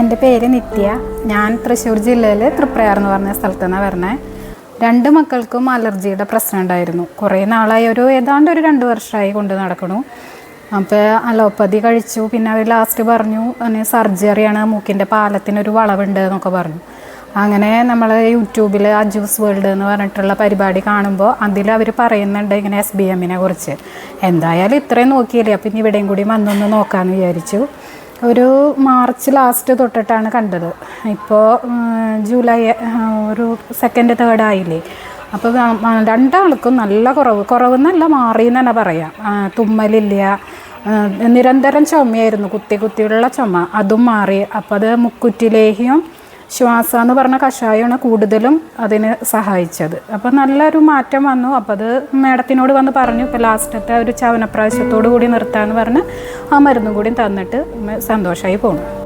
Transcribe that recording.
എന്റെ പേര് നിത്യ. ഞാൻ തൃശ്ശൂർ ജില്ലയിൽ തൃപ്രയാർ എന്ന് പറഞ്ഞ സ്ഥലത്ത് നിന്നാണ് വരണേ രണ്ട് മക്കൾക്കും അലർജിയുടെ പ്രശ്നം ഉണ്ടായിരുന്നു. കുറേ നാളായി ഒരു ഏതാണ്ട് ഒരു രണ്ട് വർഷമായി കൊണ്ട് നടക്കണു. അപ്പോൾ അലോപ്പതി കഴിച്ചു. പിന്നെ അവർ ലാസ്റ്റ് പറഞ്ഞു സർജറിയാണ് മൂക്കിന്റെ പാലത്തിനൊരു വളവുണ്ട് എന്നൊക്കെ പറഞ്ഞു. അങ്ങനെ നമ്മൾ യൂട്യൂബിൽ അജൂസ് വേൾഡ് എന്ന് പറഞ്ഞിട്ടുള്ള പരിപാടി കാണുമ്പോൾ അതിൽ അവർ പറയുന്നുണ്ട് ഇങ്ങനെ എസ് ബി എമ്മിനെ കുറിച്ച്. എന്തായാലും ഇത്രയും നോക്കിയില്ലേ? അപ്പം ഇനി ഇവിടെയും കൂടി വന്നൊന്ന് നോക്കാമെന്ന് വിചാരിച്ചു. ഒരു മാർച്ച് ലാസ്റ്റ് തൊട്ടിട്ടാണ് കണ്ടത്. ഇപ്പോൾ ജൂലൈ ഒരു സെക്കൻഡ് തേർഡ് ആയില്ലേ? അപ്പോൾ രണ്ടാൾക്കും നല്ല കുറവ്. കുറവെന്നല്ല മാറി എന്ന് തന്നെ പറയാം തുമ്മലില്ല നിരന്തരം ചുമയായിരുന്നു. കുത്തി കുത്തിയുള്ള ചുമ. അതും മാറി. അപ്പോൾ അത് മുക്കുറ്റിലേഹിയും ശ്വാസം എന്ന് പറഞ്ഞ കഷായമാണ് കൂടുതലും അതിന് സഹായിച്ചത്. അപ്പോൾ നല്ലൊരു മാറ്റം വന്നു. അപ്പോൾ അത് മേഡത്തിനോട് വന്ന് പറഞ്ഞു ഇപ്പോൾ ലാസ്റ്റത്തെ ഒരു ചവനപ്രാവശ്യത്തോടു കൂടി നിർത്താമെന്ന് പറഞ്ഞ് ആ മരുന്നും കൂടി തന്നിട്ട് സന്തോഷമായി പോണു